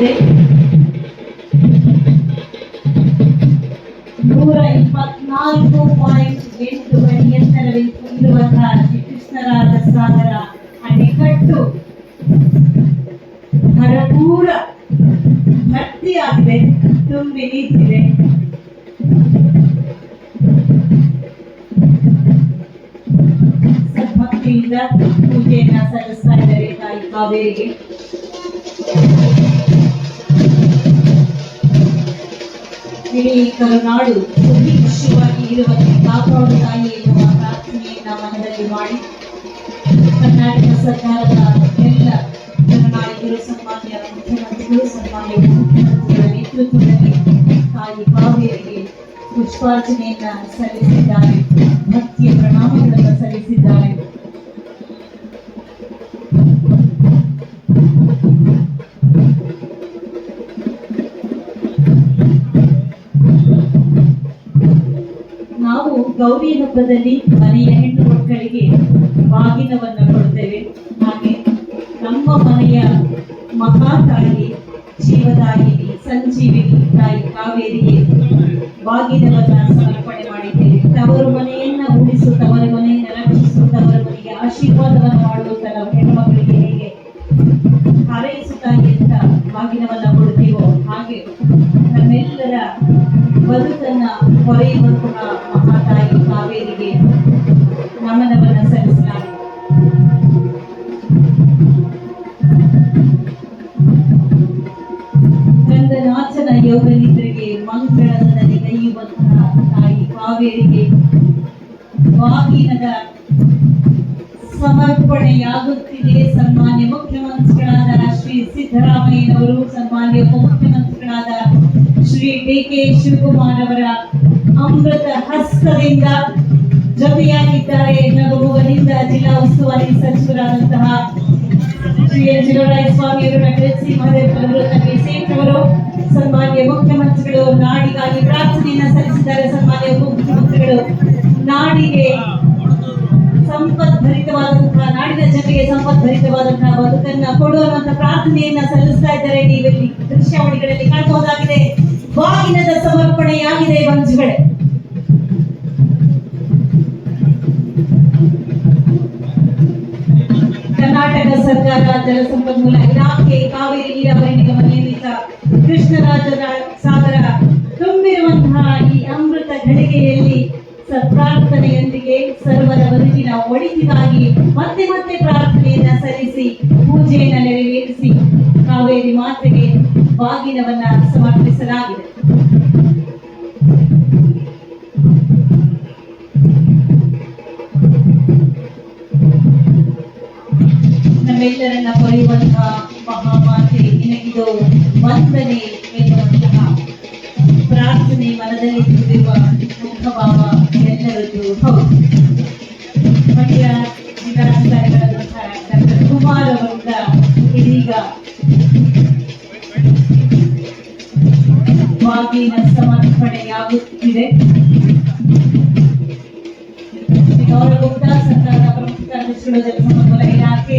ಇದೆ ನೂರ ಇಪ್ಪತ್ನಾಲ್ಕು ಪಾಯಿಂಟ್ ಎಂಟು ಅಡಿ ಇರುವಂತಹ ಶ್ರೀಕೃಷ್ಣರಾಜ ಸಾಗರ ಅಣೆಕಟ್ಟು ಭರಪೂರ ಭರ್ತಿಯಾಗಿದೆ, ತುಂಬಿ ನಿಂತಿದೆ. ಸದ್ಭಕ್ತಿಯಿಂದ ಪೂಜೆಯನ್ನ ಸಲ್ಲಿಸ್ತಾ ಇದ್ದಾರೆ ತಾಯಿ ಕಾವೇರಿಗೆ. ಇಡೀ ಕರುನಾಡು ಖುಷಿಯಾಗಿ ಇರುವಂತೆ ಕಾಪಾಡು ತಾಯಿ ಎನ್ನುವ ಪ್ರಾರ್ಥನೆಯನ್ನ ಮನದಲ್ಲಿ ಮಾಡಿ. ಕರ್ನಾಟಕ ಸರ್ಕಾರದ ಎಲ್ಲ ಕರುನಾಡಿಗರು ಸನ್ಮಾನ್ಯ ಮುಖ್ಯಮಂತ್ರಿಗಳು, ಸನ್ಮಾನ್ಯ ಮುಖ್ಯಮಂತ್ರಿಗಳ ನೇತೃತ್ವದಲ್ಲಿ ತಾಯಿ ಬಾವಿಯರಿಗೆ ಪುಷ್ಪಾರ್ಚನೆಯನ್ನ ಸಲ್ಲಿಸಿದ್ದಾರೆ, ಭಕ್ತಿಯ ಪ್ರಣಾಮಗಳನ್ನು ಸಲ್ಲಿಸಿದ್ದಾರೆ. ನಾವು ಗೌರಿ ಹಬ್ಬದಲ್ಲಿ ಮನೆಯ ಹೆಣ್ಣು ಮಕ್ಕಳಿಗೆ ಬಾಗಿನವನ್ನ ಕೊಡ್ತೇವೆ. ಹಾಗೆ ನಮ್ಮ ಮನೆಯ ಮಹಾತಾಯಿ, ಜೀವದಾಯಿನಿ, ಸಂಜೀವಿನಿ ತಾಯಿ ಕಾವೇರಿಗೆ ಬಾಗಿನವನ್ನ ಸಮರ್ಪಣೆ ಮಾಡಿದ್ದೇವೆ. ತವರು ಮನೆಯನ್ನ ಉಳಿಸು ತವರು ಮನೆಯನ್ನ ರಕ್ಷಿಸು, ತವರ ಮನೆಗೆ ಆಶೀರ್ವಾದವನ್ನು ಮಾಡುವಂತ ನಾವು ಬದುಕನ್ನ ಹೊರೆಯುವಂತಹ ಮಹಾತಾಯಿ ಕಾವೇರಿಗೆ ನಮನವನ್ನ ಸಲ್ಲಿಸಲಾಗಿದೆ. ರಂಗನಾಥನ ಯೋಗ ನಿದ್ರೆಗೆ ಮಂಗಳದಲ್ಲಿ ಕೈಯುವಂತಹ ತಾಯಿ ಕಾವೇರಿಗೆ ವಾಹಿನದ ಸಮರ್ಪಣೆಯಾಗುತ್ತಿದೆ ಸನ್ಮಾನ್ಯ ಮುಖ್ಯಮಂತ್ರಿಗಳಾದ ಶ್ರೀ ಸಿದ್ದರಾಮಯ್ಯನವರು, ಸನ್ಮಾನ್ಯ ಉಪಮುಖ್ಯಮಂತ್ರಿಗಳಾದ ಶ್ರೀ ಡಿ ಕೆ ಶಿವಕುಮಾರ್ ಅವರ ಅಮೃತ ಹಸ್ತದಿಂದ ಜೊತೆಯಾಗಿದ್ದಾರೆ ನಗಮುಗದಿಂದ ಜಿಲ್ಲಾ ಉಸ್ತುವಾರಿ ಸಚಿವರಾದಂತಹ ಶ್ರೀ ಎನ್. ಸ್ವಾಮಿ ಅವರು, ಡಾಕ್ಟರ್ ಮಹದೇವರು ಸನ್ಮಾನ್ಯ ಮುಖ್ಯಮಂತ್ರಿಗಳು, ನಾಡಿಗಾಗಿ ಪ್ರಾರ್ಥನೆಯನ್ನ ಸಲ್ಲಿಸಿದ್ದಾರೆ. ಸನ್ಮಾನ್ಯ ಮುಖ್ಯಮಂತ್ರಿಗಳು ನಾಡಿಗೆ ಸಂಪದ್ಭರಿತವಾದಂತಹ, ನಾಡಿನ ಜನರಿಗೆ ಸಂಪದ್ಭರಿತವಾದಂತಹ ಬದುಕನ್ನ ಕೊಡುವಂತ ಪ್ರಾರ್ಥನೆಯನ್ನ ಸಲ್ಲಿಸ್ತಾ ಇದ್ದಾರೆ. ನೀವಿಲ್ಲಿ ದೃಶ್ಯಾವಳಿಗಳಲ್ಲಿ ಕಾಣಬಹುದಾಗಿದೆ. ಬಾಗಿನದ ಸಮರ್ಪಣೆಯಾಗಿದೆ ಬಂಧುಗಳೇ. ಕರ್ನಾಟಕ ಸರ್ಕಾರ ಜಲಸಂಪನ್ಮೂಲ ಇಲಾಖೆ ಕಾವೇರಿ ನೀರಾವರಿ ನಿಗಮ ನಿಯಮಿತ ಕೃಷ್ಣರಾಜ ಸಾಗರ ತುಂಬಿರುವಂತಹ ಈ ಅಮೃತ ಘಳಿಗೆಯಲ್ಲಿ ಪ್ರಾರ್ಥನೆಯೊಂದಿಗೆ ಸರ್ವರ ಬದುಕಿನ ಒಳಿತಿಗಾಗಿ ಮತ್ತೆ ಮತ್ತೆ ಪ್ರಾರ್ಥನೆಯನ್ನ ಸಲ್ಲಿಸಿ, ಪೂಜೆಯನ್ನ ನೆರವೇರಿಸಿ, ಕಾವೇರಿ ಮಾತೆಗೆ ಬಾಗಿನವನ್ನ ಸಮರ್ಪಿಸಲಾಗಿದೆ. ನಮ್ಮೆಲ್ಲರನ್ನ ಪಡೆಯುವಂತಹ ಮಹಾಮಾತೆ, ನಿನಗಿದು ವಂದನೆ ಎನ್ನುವಂತಹ ಪ್ರಾರ್ಥನೆ ಮನದಲ್ಲಿ ತುಂಬಿರುವ ಮುಖಭಾವ ಎಲ್ಲರದ್ದು. ಹೌದು. ಮಂಡ್ಯ ಜಿಲ್ಲಾಧಿಕಾರಿಗಳಾದಂತಹ ಡಾಕ್ಟರ್ ಕುಮಾರ್ ಅವರಿಂದ ಇದೀಗ ನೇರವಾಗಿ ನಷ್ಟವಾಗುತ್ತಿದೆ ಗೌರವಗುಪ್ತ ಸರ್ಕಾರದ ಪ್ರಮುಖ ಅಧ್ಯಕ್ಷರು ಜಲಸಂಪನ್ಮೂಲ ಇಲಾಖೆ